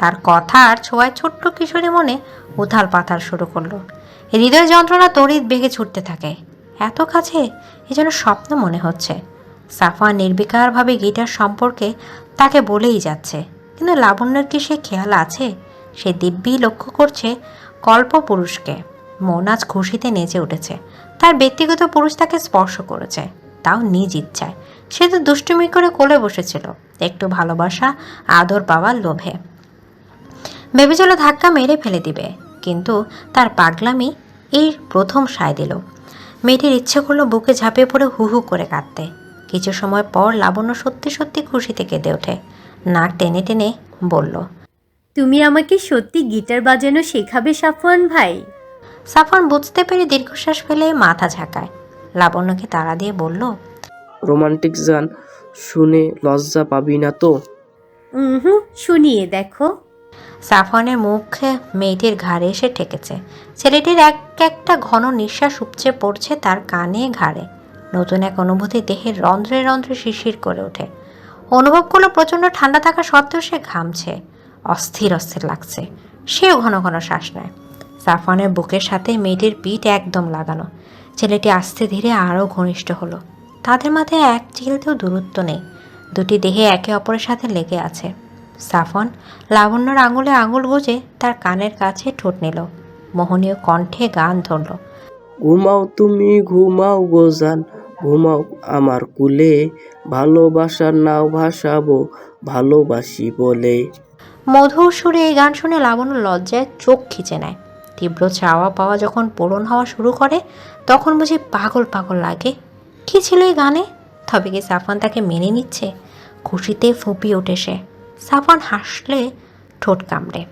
তার কথার ছোঁয়ায় ছোট্ট কিশোরী মনে উথাল পাথাল শুরু করল। হৃদয় যন্ত্রণা তড়িৎ বেগে ছুটতে থাকে। এত কাছে এ যেন স্বপ্ন মনে হচ্ছে। সাফা নির্বিকারভাবে গিটার সম্পর্কে তাকে বলেই যাচ্ছে, কিন্তু লাবণ্যের কি সে খেয়াল আছে? সে দিব্যি লক্ষ্য করছে কল্প পুরুষকে। মন আজ খুশিতে নেচে উঠেছে। তার ব্যক্তিগত পুরুষ তাকে স্পর্শ করেছে। তাও নিজ ইচ্ছায়। সে তো দুষ্টুমি করে কোলে বসেছিল। একটু ভালোবাসা, আদর পাওয়ার লোভে। ভেবেছিল ধাক্কা মেরে ফেলে দিবে। কিন্তু তার পাগলামি এই প্রথম সায় দিল। মেয়েটির ইচ্ছে করল বুকে ঝাঁপিয়ে পড়ে হু হু করে কাঁদতে। কিছু সময় পর লাবণ্য সত্যি সত্যি খুশিতে কেঁদে ওঠে। নাক টেনে টেনে বলল তুমি আমাকে সত্যি গিটার বাজানো শেখাবে সাফওয়ান ভাই? সাফন বুঝতে পেরে দীর্ঘশ্বাস ফেলে মাথা ঝাঁকায়। লাবণ্যকে তাড়া দিয়ে বলল রোমান্টিক গান শুনে লজ্জা পাবি না তো? হুম শুনিয়ে দেখো। সাফনের মুখে মেয়েটির ঘাড়ে এসে ঠেকেছে। ছেলেটির এক একটা ঘন নিঃশ্বাস উপচে পড়ছে তার কানে ঘাড়ে। নতুন এক অনুভূতি দেহের রন্ধ্রে রন্ধ্রে শিশির করে ওঠে। অনুভব করল প্রচণ্ড ঠান্ডা থাকা সত্ত্বেও সে ঘামছে। অস্থির অস্থির লাগছে। সেও ঘন ঘন শ্বাস নেয়। সাফনের বুকের সাথে মেয়েটির পিঠ একদম লাগানো। ছেলেটি আস্তে ধীরে আরও ঘনিষ্ঠ হলো। তাদের মাঝে এক চিলতেও দূরত্ব নেই। দুটি দেহে একে অপরের সাথে লেগে আছে। সাফন লাবণ্যর আঙুলে আঙুল গুজে তার কানের কাছে ঠোঁট নিল। মোহনীয় কণ্ঠে গান ধরল। ঘুমাও তুমি ঘুমাও গোজান ঘুমাও আমার কুলে। ভালোবাসার নাও ভাসাবো ভালোবাসি বলে। মধুর সুরে এই গান শুনে লাবণ্য লজ্জায় চোখ খিচে নেয়। তীব্র চাওয়া পাওয়া যখন পূরণ হওয়া শুরু করে তখন বুঝি পাগল পাগল লাগে। কি ছিল এই গানে? তবে কি সাফান তাকে মেনে নিচ্ছে? খুশিতে ফুপিয়ে ওঠে সে। সাফান হাসলে ঠোঁট কামড়ে।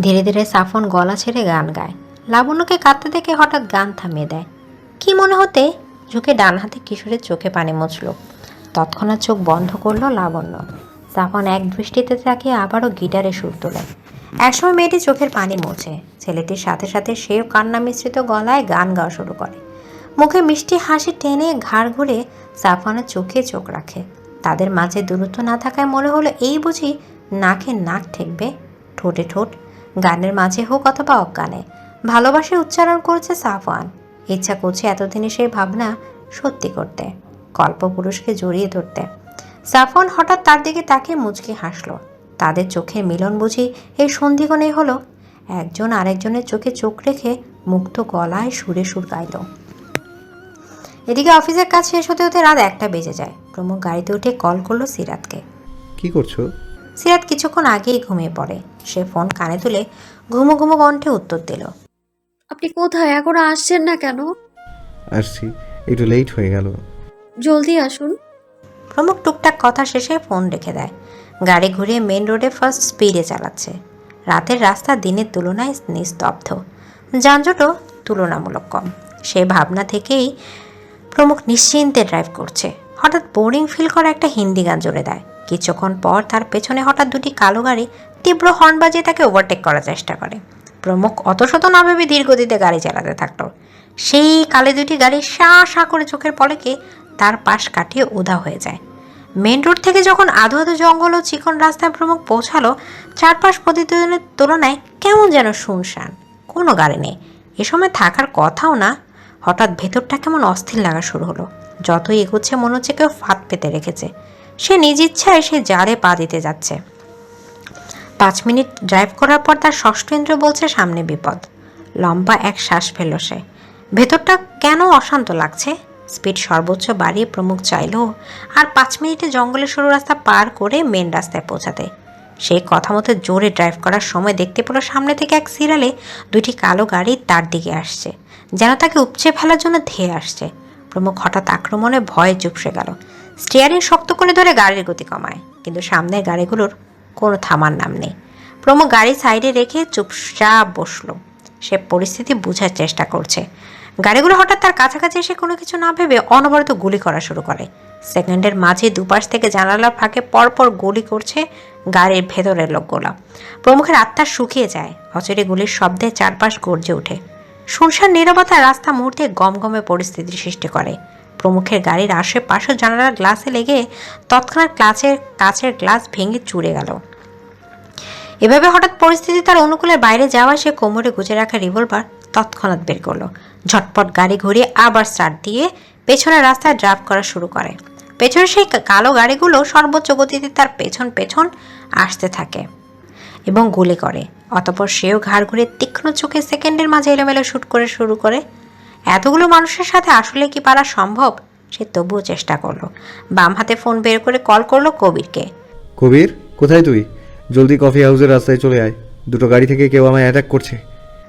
ধীরে ধীরে সাফন গলা ছেড়ে গান গায়। লাবণ্যকে কাঁদতে দেখে হঠাৎ গান থামিয়ে দেয়। কি মনে হতে? ঝুঁকে ডান হাতে কিশোরের চোখে পানি মুছল। তৎক্ষণাৎ চোখ বন্ধ করল লাবণ্য। সাফন এক দৃষ্টিতে তাকিয়ে আবারও গিটারে সুর তোলে। একসময় মেয়েটি চোখের পানি মোছে। ছেলেটির সাথে সাথে সেও কান্না মিশ্রিত গলায় গান গাওয়া শুরু করে। মুখে মিষ্টি হাসি টেনে ঘাড় ঘুরে সাফানের চোখে চোখ রাখে। তাদের মাঝে দূরত্ব না থাকায় মনে হলো এই বুঝি নাকে নাক ঠেকবে। ঠোঁটে ঠোঁট, গানের মাঝে হোক অথবা অজ্ঞানে। ভালোবাসে উচ্চারণ করেছে সাফওয়ান। ইচ্ছা করছে এতদিনে সেই ভাবনা সত্যি করতে, কল্পপুরুষকে জড়িয়ে ধরতে। সাফওয়ান হঠাৎ তার দিকে তাকে মুচকি হাসলো। তাদের চোখের মিলন বুঝি এই সন্ধিগণেই হলো। একজন আরেকজনের চোখে চোখ রেখে মুক্ত গলায় সুরে সুর গাইল। এদিকে অফিসের কাজ শেষ হতে হতে রাত একটা বেজে যায়। প্রমুখ গাড়িতে উঠে কল করল সিরাতকে। কি করছ? সিরাত কিছুক্ষণ আগেই ঘুমিয়ে পড়ে। সে ফোন কানে তুলে ঘুমো ঘুমো কণ্ঠে উত্তর দিল আপনি কোথায়? এখনও আসছেন না কেন? আসছি। একটু লেট হয়ে গেল। জলদি আসুন। প্রমুখ টুকটাক কথা শেষে ফোন রেখে দেয়। গাড়ি ঘুরিয়ে মেন রোডে ফার্স্ট স্পিডে চালাচ্ছে। রাতের রাস্তা দিনের তুলনায় নিস্তব্ধ। যানজটও তুলনামূলক কম। সে ভাবনা থেকেই প্রমুখ নিশ্চিন্তে ড্রাইভ করছে। হঠাৎ বোরিং ফিল করা একটা হিন্দি গান জুড়ে দেয়। কিছুক্ষণ পর তার পেছনে হঠাৎ দুটি কালো গাড়ি তীব্র হর্ন বাজিয়ে তাকে ওভারটেক করার চেষ্টা করে। প্রমুখ অত শত না ভেবে ধীর গতিতে গাড়ি চালাতে থাকল। সেই কালে দুটি গাড়ি শা শা করে চোখের পলকে তার পাশ কাটিয়ে উধা হয়ে যায়। মেন রোড থেকে যখন আধো আধো জঙ্গল ও চিকন রাস্তায় প্রমুখ পৌঁছালো, চারপাশ প্রতিদিনের তুলনায় কেমন যেন শুনশান। কোনো গাড়ি নেই। এ সময় থাকার কথাও না হঠাৎ ভেতরটা কেমন অস্থির লাগা শুরু হলো। যতই এগোচ্ছে, মনে হচ্ছে কেউ ফাঁদ পেতে রেখেছে। সে নিজ ইচ্ছায় সে জারে পা দিতে যাচ্ছে। পাঁচ মিনিট ড্রাইভ করার পর তার ষষ্ঠ ইন্দ্র বলছে, সামনে বিপদ। লম্বা এক শ্বাস ফেলল সে। ভেতরটা কেন অশান্ত লাগছে? স্পিড সর্বোচ্চ বাড়িয়ে প্রমুখ চাইল আর পাঁচ মিনিটে জঙ্গলের সরু রাস্তা পার করে মেন রাস্তায় পৌঁছাতে। সেই কথা মতো জোরে ড্রাইভ করার সময় দেখতে পেল সামনে থেকে এক সিরিয়ালে দুটি কালো গাড়ি তার দিকে আসছে। যেন তাকে উপচে ফেলার জন্য ধেয়ে আসছে। প্রমুখ হঠাৎ আক্রমণে ভয়ে চুপসে গেল। স্টিয়ারিং শক্ত করে ধরে গাড়ির গতি কমায়, কিন্তু সামনের গাড়িগুলোর কোনো থামার নাম নেই। প্রমুখ গাড়ি সাইডে রেখে চুপচাপ বসল। সে পরিস্থিতি বোঝার চেষ্টা করছে। গাড়িগুলো হঠাৎ তার কাছাকাছি এসে কোনো কিছু না ভেবে অনবরত গুলি করা শুরু করে। সেকেন্ডের মাঝে দুপাশ থেকে জানালার ফাঁকে পরপর গুলি করছে গাড়ির ভেতরের লোকগুলো। প্রমুখের আত্মা শুকিয়ে যায়, অচেরে গুলির শব্দে চারপাশ গর্জে ওঠে। শুনশান নীরবতা রাস্তা মুহূর্তে গমগমে পরিস্থিতির সৃষ্টি করে। প্রমুখের গাড়ির আশেপাশে জানালার গ্লাসে লেগে তৎক্ষণাৎ ক্লাসের কাছের গ্লাস ভেঙে চুরে গেল। এভাবে হঠাৎ পরিস্থিতি তার অনুকূলের বাইরে যাওয়া সে কোমরে গুজে রাখা রিভলভার তৎক্ষণাৎ বের করল। ঝটপট গাড়ি ঘুরিয়ে আবার স্টার্ট দিয়ে পেছনের রাস্তায় ড্রাইভ করা শুরু করে। পেছনের সেই কালো গাড়িগুলো সর্বোচ্চ গতিতে তার পেছন পেছন আসতে থাকে। এবং গুলি করে। অতপর সেও ঘাড় ঘুরে তীক্ষ্ণ চোখে সেকেন্ডের মাঝে এলোমেলো শ্যুট করে শুরু করে। এতগুলো মানুষের সাথে আসলে কি পারা সম্ভব? সে তবুও চেষ্টা করল। বাম হাতে ফোন বের করে কল করল কবিরকে। কবির কোথায় তুই? জলদি কফি হাউসের রাস্তায় চলে আয়। দুটো গাড়ি থেকে কেউ আমায় অ্যাটাক করছে।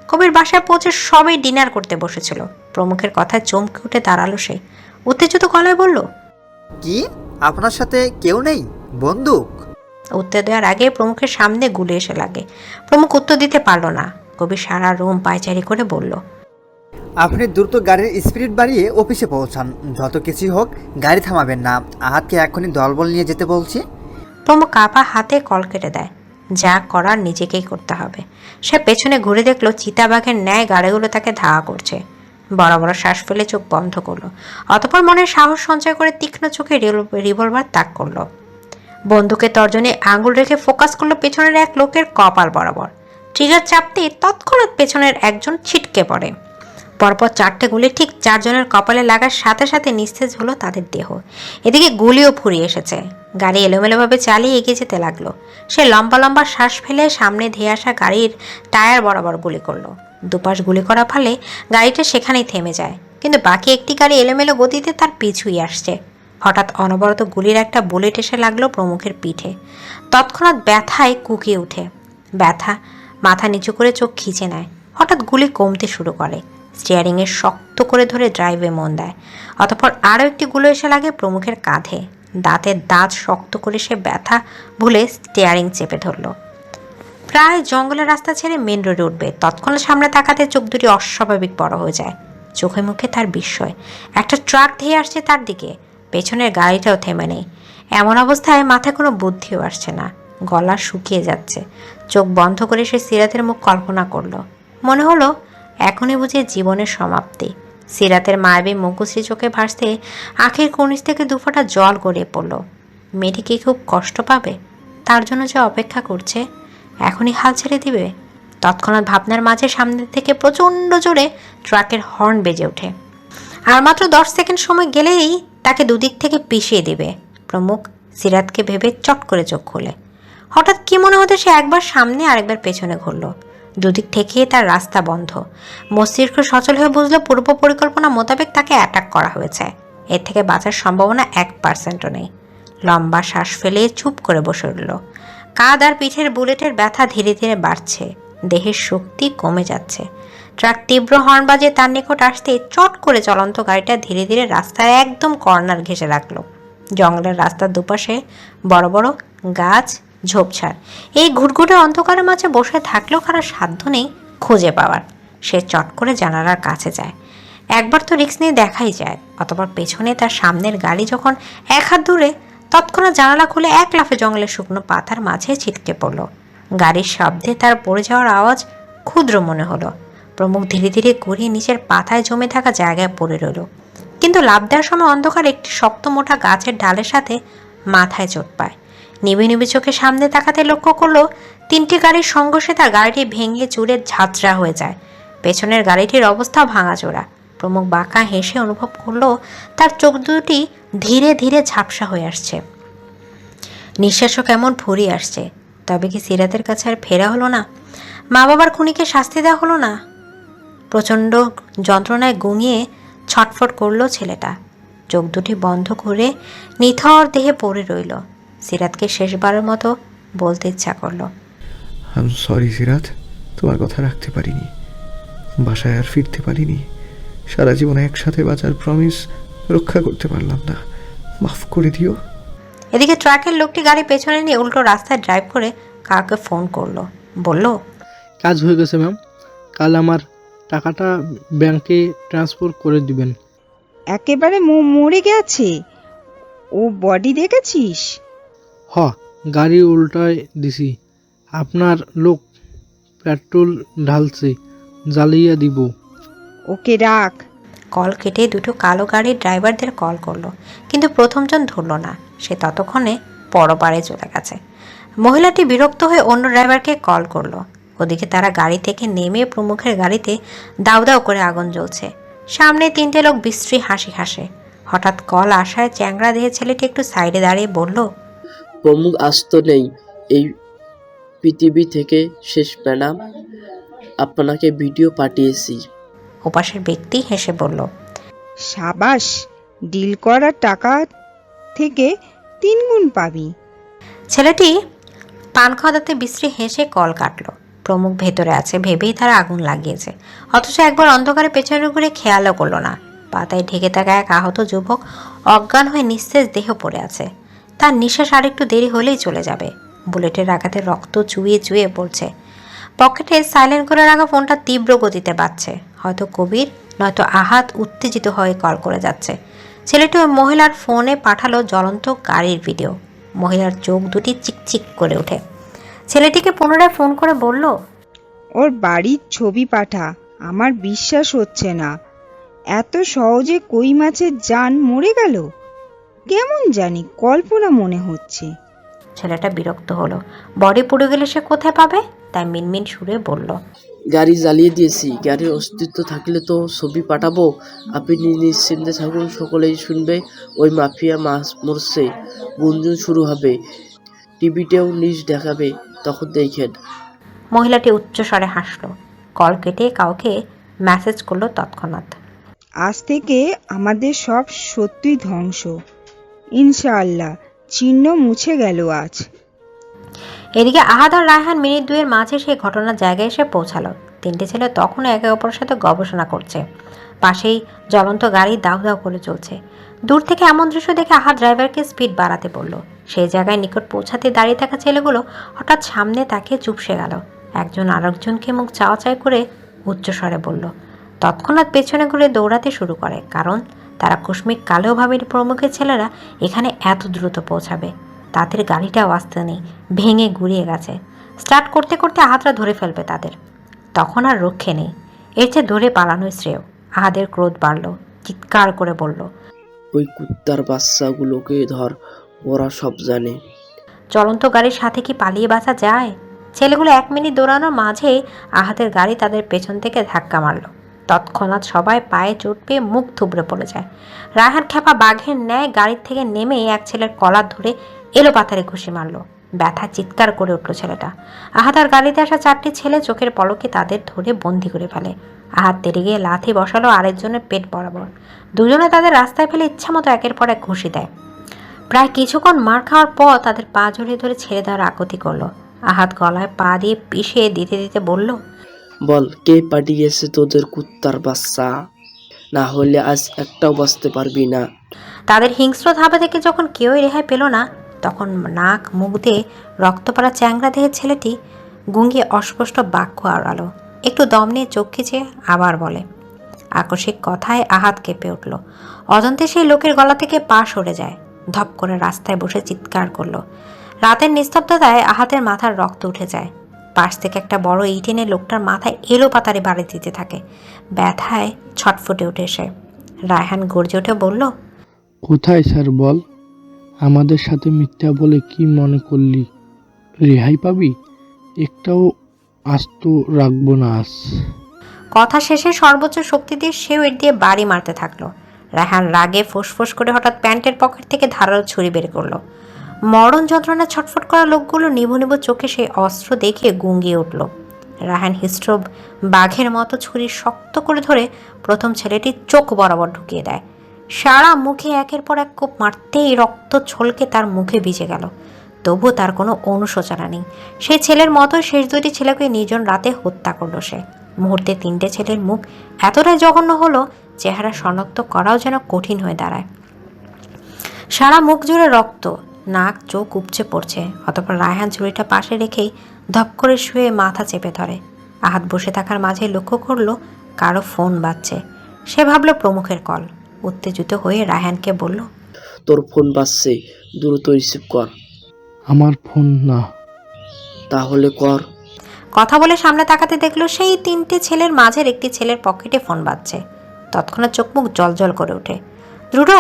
কবির বাসায় পৌঁছে সবাই ডিনার করতে বসেছিল। প্রমুখের কথায় চমকে উঠে দাঁড়াল সে। উত্তেজিত গলায় বলল কি? আপনার সাথে কেউ নেই? বন্দুক উত্তর দেওয়ার আগে প্রমুখের সামনে গুলে এসে লাগে। প্রমুখ উত্তর দিতে পারল না। কবি সারা রুম পায়চারি করে বলল আপনি দ্রুত গাড়ির স্পিড বাড়িয়ে অফিসে পৌঁছান। যত কিছুই হোক গাড়ি থামাবেন না। আহাতকে এখনই দলবল নিয়ে যেতে বলছি। প্রমুখ কাপা হাতে কল কেটে দেয়। যা করার নিজেকেই করতে হবে। সে পেছনে ঘুরে দেখল চিতাবাঘের ন্যায় গাড়িগুলো তাকে ধাওয়া করছে। বড় বড় শ্বাস ফেলে চোখ বন্ধ করল। অতপর মনে সাহস সঞ্চয় করে তীক্ষ্ণ চোখে রিভলভার তাক করল। বন্দুকের তর্জনে আঙুল রেখে ফোকাস করল পেছনের এক লোকের কপাল বরাবর। ট্রিগার চাপতে তৎক্ষণাৎ পেছনের একজন ছিটকে পড়ে। পরপর চারটে গুলি ঠিক চারজনের কপালে লাগার সাথে সাথে নিস্তেজ হলো তাদের দেহ। এদিকে গুলিও ফুরিয়ে এসেছে। গাড়ি এলোমেলোভাবে চালিয়ে এগিয়ে যেতে লাগল। সে লম্বা লম্বা শ্বাস ফেলে সামনে ধেয়ে আসা গাড়ির টায়ার বরাবর গুলি করল। দুপাশ গুলি করা ফলে গাড়িটা সেখানেই থেমে যায়। কিন্তু বাকি একটি গাড়ি এলোমেলো গতিতে তার পিছুই আসছে। হঠাৎ অনবরত গুলির একটা বুলেট এসে লাগল প্রমুখের পিঠে। তৎক্ষণাৎ ব্যথায় কুকিয়ে ওঠে ব্যথা, মাথা নিচু করে চোখ খিচে নেয়। হঠাৎ গুলি কমতে শুরু করে। স্টিয়ারিংয়ে শক্ত করে ধরে ড্রাইভে মন দেয়। অতপর আরও একটি গুলো এসে লাগে প্রমুখের কাঁধে। দাঁতের দাঁত শক্ত করে সে ব্যথা ভুলে স্টিয়ারিং চেপে ধরলো। প্রায় জঙ্গলের রাস্তা ছেড়ে মেন রোডে উঠবে। তৎক্ষণাৎ সামনে তাকাতে চোখ দুটি অস্বাভাবিক বড় হয়ে যায়। চোখে মুখে তার বিস্ময়। একটা ট্রাক ধেয়ে আসছে তার দিকে। পেছনের গাড়িটাও থেমে নেই। এমন অবস্থায় মাথায় কোনো বুদ্ধিও আসছে না। গলা শুকিয়ে যাচ্ছে। চোখ বন্ধ করে সে সিরাতের মুখ কল্পনা করল। মনে হলো, এখনই বুঝে জীবনের সমাপ্তি। সিরাতের মায়াবী মুখশ্রী চোখে ভাসতে আখের কনিজ থেকে দুফোঁটা জল গড়িয়ে পড়ল। মেয়েটি কি খুব কষ্ট পাবে? তার জন্য যে অপেক্ষা করছে, এখনই হাল ছেড়ে দিবে? তৎক্ষণাৎ ভাবনার মাঝে সামনে থেকে প্রচণ্ড জোরে ট্রাকের হর্ন বেজে ওঠে। আর মাত্র দশ সেকেন্ড সময় গেলেই তাকে দুদিক থেকে পিষিয়ে দেবে। প্রমুখ সিরাতকে ভেবে চট করে চোখ খোলে। হঠাৎ কি মনে হতে সে একবার সামনে আরেকবার পেছনে ঘুরল। দুদিক থেকে তার রাস্তা বন্ধ। মস্তিষ্ক সচল হয়ে বুঝলো পূর্ব পরিকল্পনা মোতাবেক তাকে অ্যাটাক করা হয়েছে। এর থেকে বাঁচার সম্ভাবনা এক পার্সেন্টও নেই। লম্বা শ্বাস ফেলে চুপ করে বসে উঠল কাঁধ আর পিঠের বুলেটের ব্যথা ধীরে ধীরে বাড়ছে। দেহের শক্তি কমে যাচ্ছে। ট্রাক তীব্র হর্ন বাজে, তার নিকট আসতে চট করে চলন্ত গাড়িটা ধীরে ধীরে রাস্তায় একদম কর্নার ঘেঁষে রাখল। জঙ্গলের রাস্তার দুপাশে বড় বড় গাছ, ঝোপঝাড়। এই ঘুটঘুটে অন্ধকারের মাঝে বসে থাকলেও কারও সাধ্য নেই খুঁজে পাওয়ার। সে চট করে জানালার কাছে যায়। একবার তো রিক্স নিয়ে দেখাই যায়, অতপর পেছনে তার সামনের গাড়ি যখন এক হাত দূরে, তৎক্ষণাৎ জানালা খুলে এক লাফে জঙ্গলের শুকনো পাতার মাঝে ছিটকে পড়ল। গাড়ির শব্দে তার পড়ে যাওয়ার আওয়াজ ক্ষুদ্র মনে হলো। প্রমুখ ধীরে ধীরে ঘুরিয়ে নিচের পাতায় জমে থাকা জায়গায় পড়ে রইল। কিন্তু লাভ দেওয়ার সময় অন্ধকার একটি শক্ত মোটা গাছের ডালের সাথে মাথায় চোট পায়। নিবি নিবি চোখে সামনে তাকাতে লক্ষ্য করল, তিনটি গাড়ির সংঘর্ষে তার গাড়িটি ভেঙে চুরে ঝাঁঝরা হয়ে যায়। পেছনের গাড়িটির অবস্থা ভাঙাচোরা। প্রমুখ বাঁকা হেসে অনুভব করল, তার চোখ দুটি ধীরে ধীরে ঝাপসা হয়ে আসছে। নিঃশ্বাসও কেমন ফুরিয়ে আসছে। তবে কি সিরাতের কাছে আর ফেরা হলো না? মা বাবার খুনিকে শাস্তি দেওয়া হলো না? প্রচণ্ড যন্ত্রণায় গুঙিয়ে ছটফট করল ছেলেটা। চোখ দুটি বন্ধ করে নিথর দেহে পড়ে রইল। সিরাতকে শেষবারের মতো বলতে ইচ্ছা করল। I'm sorry Sirat. তোমার কথা রাখতে পারিনি। বাসায় আর ফিরতে পারিনি। সারা জীবন একসাথে বাঁচার প্রমিস রক্ষা করতে পারলাম না। মাফ করে দিও। এদিকে ট্রাকের লোকটি গাড়ি পেছনে নিয়ে উল্টো রাস্তায় ড্রাইভ করে কাউকে ফোন করল। বলল কাজ হয়ে গেছে ম্যাম কাল আমার টাকাটা ব্যাংকে ট্রান্সফার করে দিবেন। একেবারে ম- মরে গেছে। ও বডি দেখেছিস? হ গাড়ি উল্টায় দিছি। আপনার লোক পেট্রোল ঢালছে জ্বালিয়ে দিব। ওকে রাখ। কল কেটে দুটো কালো গাড়ির ড্রাইভারদের কল করল কিন্তু প্রথমজন ধরলো না। সে ততক্ষণে পরপারে চলে গেছে। মহিলাটি বিরক্ত হয়ে অন্য ড্রাইভারকে কল করল। ওদিকে তারা গাড়ি থেকে নেমে প্রমুখের গাড়িতে দাউ দাউ করে আগুন জ্বলছে। সামনে তিনটে লোক বিশ্রী হাসি হাসে। হঠাৎ কল আসায় চ্যাংড়া দেহে ছেলেটি একটু সাইডে দাঁড়িয়ে বলল প্রমুখ আসত নেই। এই পৃথিবী থেকে শেষ ম্যাডাম আপনাকে ভিডিও পাঠিয়েছি। ওপাশের ব্যক্তি হেসে বলল সাবাস ডিল করার টাকা থেকে তিন গুণ পাবি। ছেলেটি পান খাওয়াতে বিশ্রী হেসে কল কাটলো। প্রমুখ ভেতরে আছে, ভেবেই তারা আগুন লাগিয়েছে। অথচ একবার অন্ধকারে পেছনে ঘুরে খেয়ালও করল না। পাতায় ঢেকে থাকা এক আহত যুবক অজ্ঞান হয়ে নিঃশেষ দেহ পড়ে আছে। তার নিঃশ্বাস আরেকটু দেরি হলেই চলে যাবে। বুলেটের আঘাতে রক্ত চুইয়ে চুইয়ে পড়ছে। পকেটে সাইলেন্ট করে রাখা ফোনটা তীব্র গতিতে বাজছে। হয়তো কবির, নয়তো আহাত উত্তেজিত হয়ে কল করে যাচ্ছে। ছেলেটি ওই মহিলার ফোনে পাঠালো জ্বলন্ত গাড়ির ভিডিও। মহিলার চোখ দুটি চিকচিক করে ওঠে। ছেলেটিকে পুনরায় ফোন করে বলল ওর বাড়ির ছবি পাঠা আমার বিশ্বাস হচ্ছে না। এত সহজে কই মাছের জান মরে গেল? কেমন জানি কল্পনা মনে হচ্ছে। ছেলেটা বিরক্ত হলো। বডি পুড়ে গেলে সে কোথায় পাবে? তাই মিনমিন সুরে বলল গাড়ি জ্বালিয়ে দিয়েছি। গাড়ির অস্তিত্ব থাকলে তো ছবি পাঠাবো। আপনি নিশ্চিন্তে থাকুন সকলেই শুনবে ওই মাফিয়া মাছ মরছে। গুঞ্জন শুরু হবে। টিভিতেও নিউজ দেখাবে। তখন দেখেন। মহিলাটি উচ্চস্বরে হাসলো। কল কেটে কাউকে মেসেজ করল তৎক্ষণাৎ। আজ থেকে আমাদের সব সত্যি ধ্বংস। ইনশাআল্লাহ চিহ্ন মুছে গেল আজ। এদিকে আহাদ আর রায়হান মিনিট দুয়ের মাঝে সেই ঘটনার জায়গায় এসে পৌঁছালো। তিনটে ছেলে তখনও একে অপরের সাথে গবেষণা করছে। পাশেই জ্বলন্ত গাড়ি দাউ দাউ করে চলছে। দূর থেকে এমন দৃশ্য দেখে আহাদ ড্রাইভারকে স্পিড বাড়াতে বলল সেই জায়গায় নিকট পৌঁছাতে দাঁড়িয়ে থাকা ছেলেগুলো হঠাৎ সামনে তাকে চুপসে গেল। একজন আরেকজনকে মুখ চাওয়া চাই করে উচ্চস্বরে বলল, তৎক্ষণাৎ পেছনে ঘুরে দৌড়াতে শুরু করে, কারণ তারা কুশ্মিক কালেও ভাবির প্রমুখের ছেলেরা এখানে এত দ্রুত পৌঁছাবে। তাদের গাড়িটাও আসতে নেই, ভেঙে গুড়িয়ে গেছে। স্টার্ট করতে করতে আহাতরা ধরে ফেলবে তাদের। তখন আর রক্ষে নেই। এর চেয়ে ধরে পালানোই শ্রেয়। আহাদের ক্রোধ বাড়ল, চিৎকার করে বলল, ওই কুত্তার বাচ্চাগুলোকে ধর ওরা সব জানে। চলন্ত গাড়ির সাথে কি পালিয়ে বাঁচা যায়? ছেলেগুলো এক মিনিট দৌড়ানোর মাঝে আহাতের গাড়ি তাদের পেছন থেকে ধাক্কা মারল। তৎক্ষণাৎ সবাই পায়ে চোট পেয়ে মুখ থুবড়ে পড়ে যায়। রায়হান খ্যাপা বাঘের ন্যায় গাড়ির থেকে নেমে এক ছেলের কলার ধরে এলো পাথারে ঘুষি মারল। ব্যথা চিৎকার করে উঠল ছেলেটা। আহাতার গাড়িতে আসা চারটি ছেলে চোখের পলকে তাদের ধরে বন্দি করে ফেলে। আহাত তেরে গিয়ে লাথি বসালো আরেকজনের পেট বরাবর। দুজনে তাদের রাস্তায় ফেলে ইচ্ছামতো একের পর এক ঘুষি দেয়। প্রায় কিছুক্ষণ মার খাওয়ার পর তাদের পা জড়িয়ে ধরে ছেড়ে দেওয়ার আকতি করল। আহাত গলায় পা দিয়ে পিষে দিতে দিতে বলল বল কে পাঠিয়েছে তোদের কুত্তার বাচ্চা? না হলে আজ একটাও বাঁচতে পারবি না। তাদের হিংস্র ধাবা থেকে যখন কেউই রেহাই পেল না তখন নাক মুখ দিয়ে রক্ত পড়া চ্যাংরা দেহের ছেলেটি গুঙ্গিয়ে অস্পষ্ট বাক্য আড়ালো একটু দম নিয়ে চোখ খিচে আবার বলে আকস্মিক কথায় আহাত কেঁপে উঠল। অজন্তে সেই লোকের গলা থেকে পা সরে যায়। ধপ করে রাস্তায় বসে চিৎকার করল। রাতের নিস্তব্ধতায় আহাতের মাথার রক্ত উঠে যায়। পাশ থেকে একটা বড় ইট এনে লোকটার মাথায় এলো পাতারে বাড়ি দিতে থাকে। ব্যথায় ছটফুটে উঠে সে। রায়হান গর্জে উঠে বলল কোথায় স্যার বল? আমাদের সাথে মিথ্যা বলে কি মনে করলি? রেহাই পাবি? একটাও আস্ত রাখব না আজ। কথা শেষে সর্বোচ্চ শক্তি দিয়ে সেও এর দিয়ে বাড়ি মারতে থাকল। রায়হান রাগে ফোঁস করে হঠাৎ প্যান্টের পকেট থেকে ধারালো ছুরি বের করল। মরণ যন্ত্রণা ছটফট করা লোকগুলো নিভু নিভু চোখে সেই অস্ত্র দেখে গুঙ্গিয়ে উঠল। রায়হান হিস্ট্র বাঘের মতো ছুরি শক্ত করে ধরে প্রথম ছেলেটি চোখ বরাবর ঢুকিয়ে দেয়। সারা মুখে একের পর এক কোপ মারতেই রক্ত ছলকে তার মুখে ভিজে গেল। তবু তার কোনো অনুশোচনা নেই। সেই ছেলের মতো শেষ দুটি ছেলেকে নিজন রাতে হত্যা করল সে। মুহূর্তে তিনটে ছেলের মুখ এতটাই জঘন্য হলো চেহারা শনাক্ত করাও যেন কঠিন হয়ে দাঁড়ায়। সারা মুখ জুড়ে রক্ত নাক চোখ উপচে পড়ছে অতপর রায়হান ছুরিটা পাশে রেখেই ধপ করে শুয়ে মাথা চেপে ধরে। আহাত বসে থাকার মাঝে লক্ষ্য করল কারও ফোন বাজছে। সে ভাবলো প্রমুখের কল। উত্তেজিত হয়ে রায়হানকে বলল তোর ফোন বাজছে দ্রুত রিসিভ কর। আমার ফোন না। তাহলে কর। কথা বলে সামনে তাকাতে দেখল সেই তিনটে ছেলের মাঝের একটি ছেলের পকেটে ফোন বাজছে। তৎক্ষণাৎ চোখ মুখ জল করে ওঠে। দ্রুত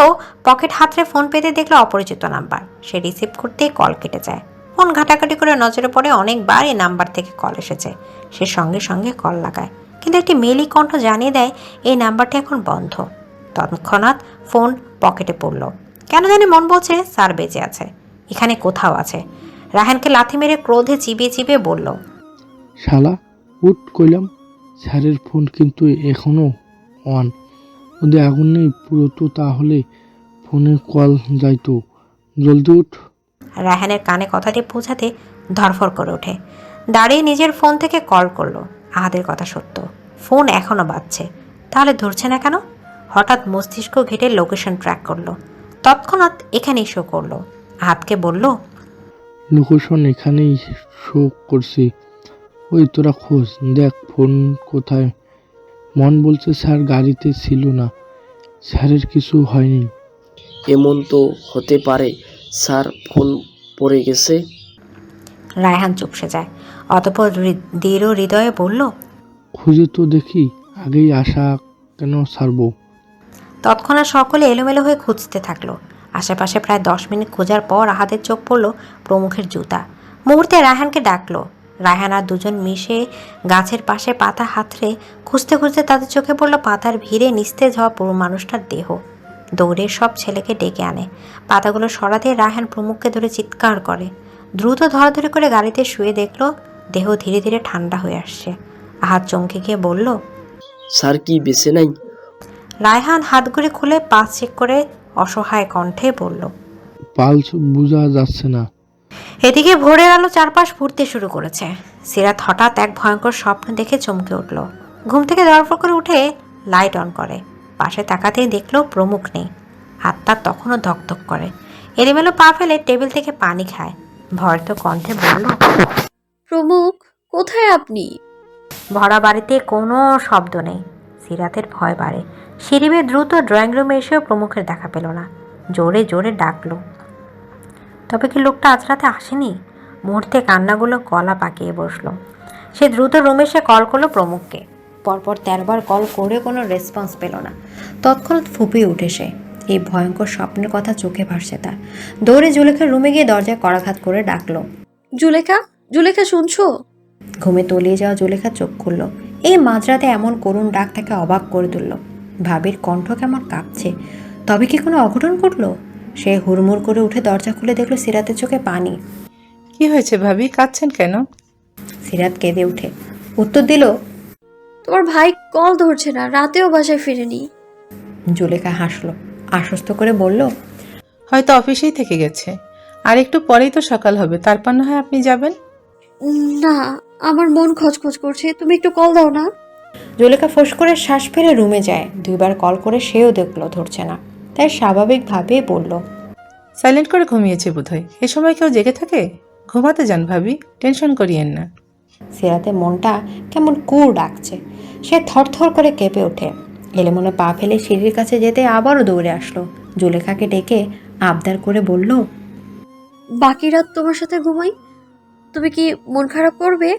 পকেট হাতরে ফোন পেতে দেখল অপরিচিত নাম্বার। সে রিসিভ করতেই কল কেটে যায়। ফোন ঘাটাঘাটি করে নজরে পড়ে অনেকবার এই নাম্বার থেকে কল এসেছে। সে সঙ্গে সঙ্গে কল লাগায়। কিন্তু একটি মেলি কণ্ঠ জানিয়ে দেয়, এই নাম্বারটি এখন বন্ধ। তৎক্ষণাৎ ফোন পকেটে পড়ল। কেন জানি মন বলছে স্যার বেঁচে আছে। এখানে কোথাও আছে। রাহানকে লাথি মেরে ক্রোধে চিবিয়ে চিবিয়ে বলল, শালা, উঠ কইলাম, স্যারের ফোন কিন্তু এখনও অন ওদের আগুন নেই। পুরো তো তাহলে ফোনে কল যাইতো জলদি উঠ। রাহানের কানে কথাটি পৌঁছাতে ধরফর করে ওঠে। দাঁড়িয়ে নিজের ফোন থেকে কল করল। আহাদের কথা সত্য। ফোন এখনও বাজছে। তাহলে ধরছে না কেন? হঠাৎ মস্তিষ্ক ঘেটে লোকেশন ট্র্যাক করল। তৎক্ষণাৎ এখানেই শো করল। আহাতকে বলল লোকেশন এখানেই শো করছে। ওই তোরা খোঁজ। দেখ ফোন কোথায়। মন বলছে স্যার গাড়িতে ছিল না। স্যারের কিছু হয়নি। এমন তো হতে পারে স্যার ফোন পড়ে গেছে। রায়হান চুপসে যায়। অতপর দৃঢ় হৃদয়ে বলল খুঁজে তো দেখি আগেই আসা কেন ছাড়বো তৎক্ষণাৎ সকলে এলোমেলো হয়ে খুঁজতে থাকল। আশেপাশে প্রায় দশ মিনিট খোঁজার পর আহাদের চোখ পড়ল প্রমুখের জুতা। মুহূর্তে রায়হানকে ডাকলো রায়হান আর দুজন মিশে গাছের পাশে পাতা হাতড়ে খুঁজতে খুঁজতে তাদের চোখে পড়ল পাতার ভিড়ে নিস্তেজ হওয়া পুরো মানুষটার দেহ। দৌড়ে সব ছেলেকে ডেকে আনে। পাতাগুলো সরাতে রায়হান প্রমুখকে ধরে চিৎকার করে। দ্রুত ধরাধরি করে গাড়িতে শুয়ে দেখল দেহ ধীরে ধীরে ঠান্ডা হয়ে আসছে। আহাত চমকে গিয়ে বলল স্যার কি বেঁচে নাই? রায়হান হাত ঘুরে খুলে পাস চেক করে অসহায় কণ্ঠে বলল পালস বোঝা যাচ্ছে না। এদিকে ভোরের আলো চারপাশ ঘুরতে শুরু করেছে। সিরাত হঠাৎ এক ভয়ঙ্কর স্বপ্ন দেখে চমকে উঠল। ঘুম থেকে দরফর করে উঠে লাইট অন করে। পাশে তাকাতেই দেখল প্রমুখ নেই। হাতটা তখনও ধকধক করে। এলোমেলো পা ফেলে টেবিল থেকে পানি খায়। ভয়ত কণ্ঠে বলল প্রমুখ কোথায় আপনি? ভরা বাড়িতে কোনো শব্দ নেই। সিরাতের ভয় বাড়ে। সিঁড়ি দ্রুত ড্রয়িং রুমে এসেও প্রমুখের দেখা পেল না। জোরে জোরে ডাকলো তবে কি লোকটা আজ রাতে আসেনি? মুহূর্তে কান্নাগুলো কলা পাকিয়ে বসল। সে দ্রুত রুমে এসে কল করল প্রমুখকে। পরপর তেরোবার কল করে কোনো রেসপন্স পেল না। তৎক্ষণাৎ ফুপিয়ে উঠে সে। এই ভয়ঙ্কর স্বপ্নের কথা চোখে ভাসছে তার। দৌড়ে জুলেখার রুমে গিয়ে দরজায় করাঘাত করে ডাকলো। জুলেখা জুলেখা শুনছো? ঘুমে তলিয়ে যাওয়া জুলেখা চোখ খুলল। এই মাঝরাতে এমন করুণ ডাক তাকে অবাক করে তুলল। ভাবির কণ্ঠ কেমন কাঁপছে। তবে কি কোনো অঘটন ঘটলো? সে হুড়মুড় করে উঠে দরজা খুলে দেখল সিরাতের চোখে পানি। কি হয়েছে ভাবি? কাঁদছেন কেন? সিরাত কেঁদে উঠে। উত্তর দিল তোমার ভাই কল ধরছে না রাতেও বাসায় ফিরেনি। জুলেখা হাসলো আশ্বস্ত করে বলল হয়তো অফিসেই থেকে গেছে। আর একটু পরেই তো সকাল হবে তারপর না হয় আপনি যাবেন? না আমার মন খচখচ করছে তুমি একটু কল দাও না? জুলেখা ফোঁস করে শ্বাস ফেলে রুমে যায়। দুইবার কল করে সেও দেখল ধরছে না। তাই স্বাভাবিকভাবেই বলল সাইলেন্ট করে ঘুমিয়েছে বোধহয়। এ সময় কেউ জেগে থাকে? ঘুমাতে যান ভাবি টেনশন করিয়েন না। সিরাতে মনটা কেমন কুর ডাকছে। সে থরথর করে কেঁপে ওঠে। এলেমনে পা ফেলে সিঁড়ির কাছে যেতে আবারও দৌড়ে আসলো। জুলেখাকে ডেকে আবদার করে বলল বাকি রাত তোমার সাথে ঘুমাই? তুমি কি মন খারাপ করবে?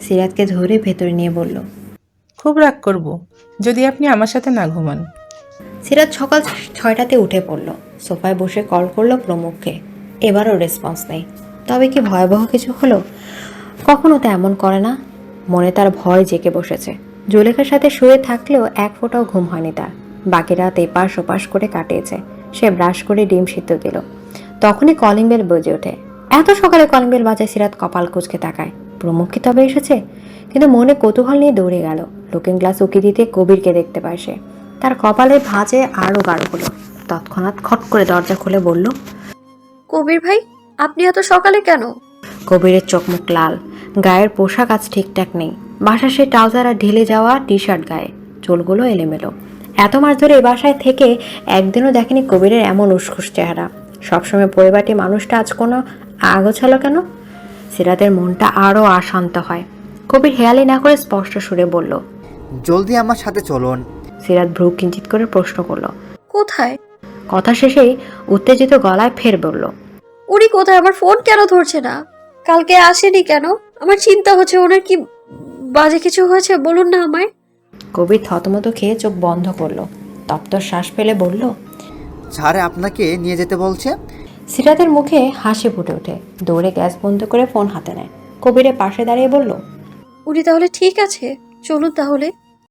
সিরাতকে ধরে ভেতরে নিয়ে বলল খুব রাগ করব যদি আপনি আমার সাথে না ঘুমান। সিরাত সকাল ছয়টাতে উঠে পড়ল। সোফায় বসে কল করল প্রমুখকে। এবারও রেসপন্স নেই। তবে কি ভয়াবহ কিছু হলো? কখনো তো এমন করে না। মনে তার ভয় জেগে বসেছে। জুলেখার সাথে শুয়ে থাকলেও এক ফোঁটাও ঘুম হয়নি তার। বাকি রাত এপাশ ওপাশ করে কাটিয়েছে। সে ব্রাশ করে ডিম সিদ্ধ দিল। তখনই কলিং বেল বেজে ওঠে। এত সকালে কলিং বেল বাজায় সিরাত কপাল কুচকে তাকায়। প্রমুখ কি তবে এসেছে? কিন্তু মনে কৌতূহল নিয়ে দৌড়ে গেল। লুকিং গ্লাস উকি দিতে কবিরকে দেখতে পায় সে। তার কপালে ভাঁজে আরও গাঢ় হলো। তৎক্ষণাৎ খট করে দরজা খুলে বলল কবির ভাই আপনি এত সকালে কেন? কবিরের চোখ মুখ লাল গায়ের পোশাক আজ ঠিকঠাক নেই। বাসা সে ট্রাউজার আর ঢিলে যাওয়া টি শার্ট গায়ে চুলগুলো এলেমেলো। এত মাস ধরে এ বাসায় থেকে একদিনও দেখেনি কবিরের এমন উসখুস চেহারা। সবসময় পরিবারটি মানুষটা আজ কোনো আগোছালো কেন? সিরাতের মনটা আরও অশান্ত হয়। কবির হেয়ালি না করে স্পষ্ট সুরে বলল জলদি আমার সাথে চলুন। সিরাত ভ্রু কিঞ্চিত করে প্রশ্ন করল। কোথায়? কথা শেষেই উত্তেজিত গলায় ফের বলল উনি কোথায়? আমার ফোন কেন ধরছে না? কালকে আসেনি কেন? আমার চিন্তা হচ্ছে ওনার কি বাজে কিছু হয়েছে? বলুন না আমায়। কবির থতমত খেয়ে চোখ বন্ধ করল। তপ্ত শ্বাস ফেলে বলল স্যারে আপনাকে নিয়ে যেতে বলছে? সিরাতের মুখে হাসি ফুটে ওঠে। দৌড়ে গ্যাস বন্ধ করে ফোন হাতে নেয়। কবিরের পাশে দাঁড়িয়ে বলল উনি তাহলে ঠিক আছে? চলুন তাহলে।